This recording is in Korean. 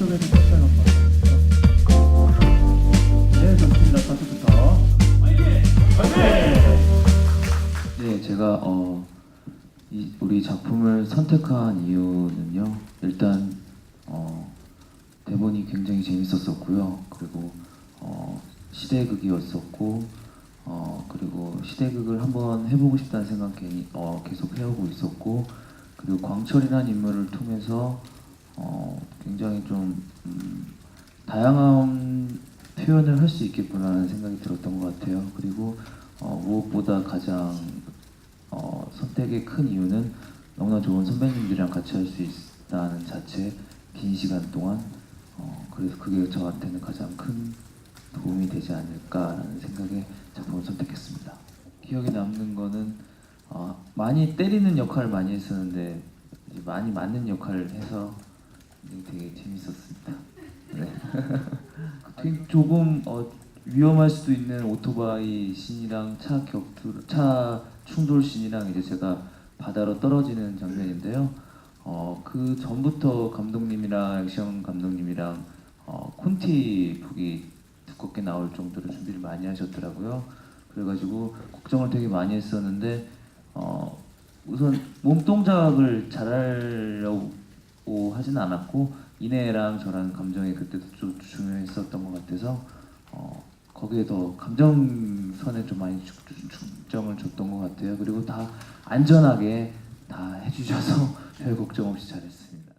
이쪽에서 첫째 놓고 네, 좋습니다. 저쪽부터 네, 제가 어, 이, 우리 작품을 선택한 이유는요. 일단 어, 대본이 굉장히 재밌었었고요. 그리고 어, 시대극이었었고 어, 그리고 시대극을 한번 해보고 싶다는 생각 괜히, 어, 계속 해오고 있었고 그리고 광철이라는 인물을 통해서 어, 굉장히 좀 음, 다양한 표현을 할 수 있겠구나라는 생각이 들었던 것 같아요. 그리고 어, 무엇보다 가장 어, 선택의 큰 이유는 너무나 좋은 선배님들이랑 같이 할 수 있다는 자체 긴 시간 동안 어, 그래서 그게 저한테는 가장 큰 도움이 되지 않을까라는 생각에 작품을 선택했습니다. 기억에 남는 거는 어, 많이 때리는 역할을 많이 했었는데 많이 맞는 역할을 해서 되게 재밌었습니다. 네. 되게 조금 어, 위험할 수도 있는 오토바이 씬이랑 차 격투, 차 충돌 씬이랑 이제 제가 바다로 떨어지는 장면인데요. 어, 그 전부터 감독님이랑 액션 감독님이랑 어, 콘티 북이 두껍게 나올 정도로 준비를 많이 하셨더라고요. 그래가지고 걱정을 되게 많이 했었는데 어, 우선 몸 동작을 잘하려고 하진 않았고 이내랑 저랑 감정이 그때도 좀 중요했었던 것 같아서 어, 거기에 더 감정선에 좀 많이 중- 중- 중점을 줬던 것 같아요. 그리고 다 안전하게 다 해주셔서 별 걱정 없이 잘했습니다.